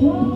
Любити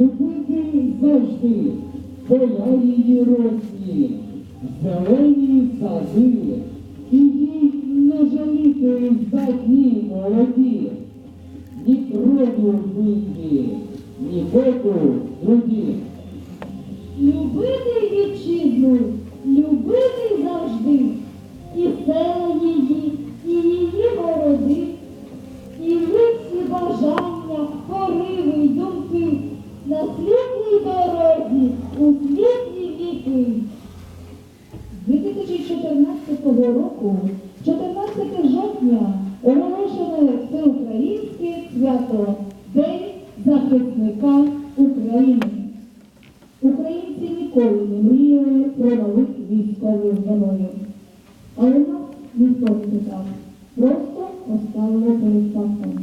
любити завжди, поля її росні, зелені сади, і їй не жаліти здатні молоді, ні кров'ю в битві, ні поту в труді. любити вітчизну, любити завжди, і села 2014 року, 14 жовтня, оголошене всеукраїнське свято День захисника України. Українці ніколи не мріяли про нових військових героїв. Але нас ніхто не питав, просто поставили перед фактом.